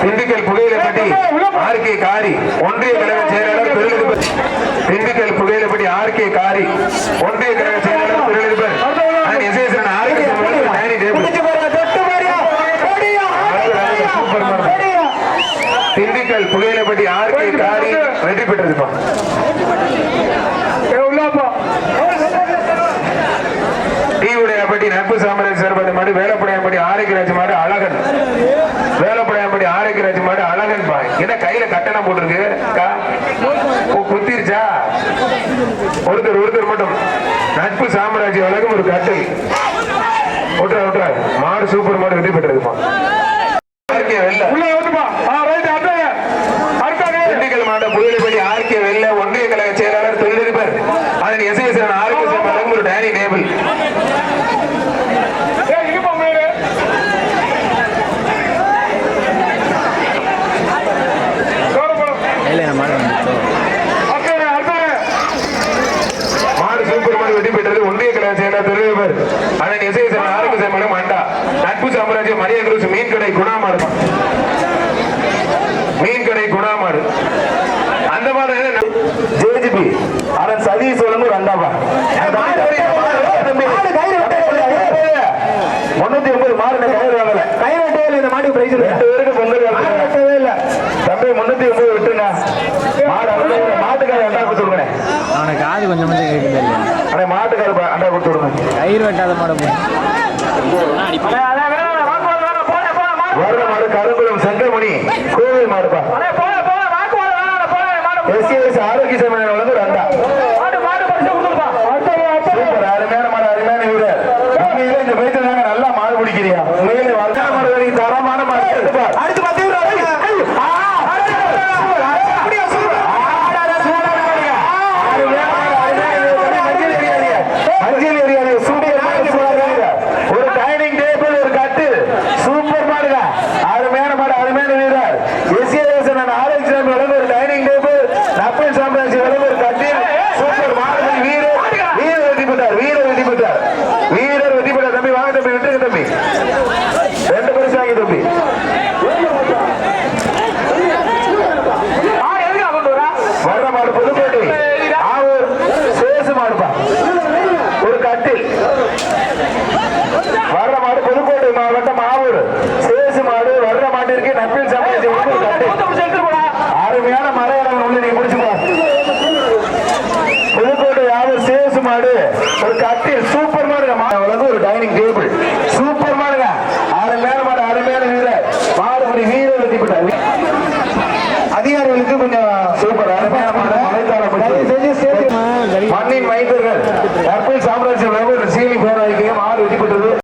Dindigul Pugaiyilapatti R K Kari ஒன்றிய கழக செயலாளர் தொழிலதிபர் திண்டுக்கல் புகையிலப்பட்டி ஆர் கே காரி ஒன்றிய கழக செயலாளர் market Dindigul Pugaiyilapatti R K Kari வெற்றி பெற்றதுப்பா. டீவுடையப்பட்டி நட்பு சாம்ராஜ் சேர்ப்பது மாடு வேலப்படையாம்பட்டி ஆரோக்கியராஜ் மாடு அழகன். ஆரோக்கியராஜ் மாடு அழகன் பா என்ன கையில கட்டணம் போட்டிருக்கு? குத்திருச்சா? ஒருத்தர் ஒருத்தர் மட்டும். நட்பு சாம்ராஜ்ய வழக்கம் ஒரு கட்டல். விட்டுறா விட்டுறா மாடு சூப்பர் மாடு வெற்றி ஆர்கே ஆர்கே வெள்ள ஒன்றிய கழக செயலாளர் தொழிலதிபர் அதன் ஆரோக்கிய வழங்கும் ஒரு டேனி டேபிள் கையில் மாடு வந்துச்சோ மாடு சூப்பர் மாடு வெற்றி பெற்றது ஒன்றிய கழக செயலாளர் தொழிலதிபர் அதன் எஸ்எஸ்என் ஆரோக்கிய சேமலம் அண்டா நட்பு சாம்ராஜ்யம் மரிய குருசு மீன் கடை குணாமாடு. மீன் கடை குணாமாடு. அந்த மாடு ஜேஜிபி அதன் சதீஷ் ஒரு அண்டாவா முன்னூத்தி ஒன்பது மாடு கயிறு வாங்கல. இந்த மாடு பிரைஸ் ரெண்டு பேருக்கு பொங்கல் இல்ல. தம்பி முன்னூத்தி ஒன்பது மாடு அண்ணா மாட்டுக்கார அண்டா கொடுத்து விடுங்க அவனுக்கு காது கொஞ்சம் கொஞ்சம் கேட்குது இல்லையா அண்ணா மாட்டுக்கார ப- அண்டா கொடுத்து விடுங்க. கயிறு வெட்டாத மாடு போ. வர்ற மாடு கருங்குளம் சங்கமணி கோவில் மாடுப்பா எஸ்சிஎஸ் ஆரோக்கிய சமயம் வந்து ஒரு அண்டா சூப்பர் அருமையான மாடு அருமையான வீரர் உண்மையிலே இந்த வயசுல நாங்க நல்லா மாடு பிடிக்கிறியா உண்மையிலே வர்ற மாடு வரைக்கும் தரமான மாடு எடுப்பா. அடுத்து பத்து வீரர் ஐய், ஐய், ஆ, அப்படியா, சூப்பர். மஞ்சள் எரியாது சூப்பர் மாடு சூப்பர் ஒரு டைனிங் டேபிள் ஒரு கட்டு சூப்பர் மாடுங்க அருமையான மாடு அருமையான வீரர் எஸ்ஏஎஸ் ஆரோக்கிய சாமி வழங்க ஒரு டைனிங் டேபிள் நப்பல் சாம்ராஜ்ய வழங்க ஒரு கட்டு சூப்பர் மாடு வீரர் வீரர் வெற்றி பெற்றார் வீரர் வெற்றி பெற்றார் ஒரு கட்டில் சூப்பர் மாதிரி ஒரு டைனிங் டேபிள் சூப்பர்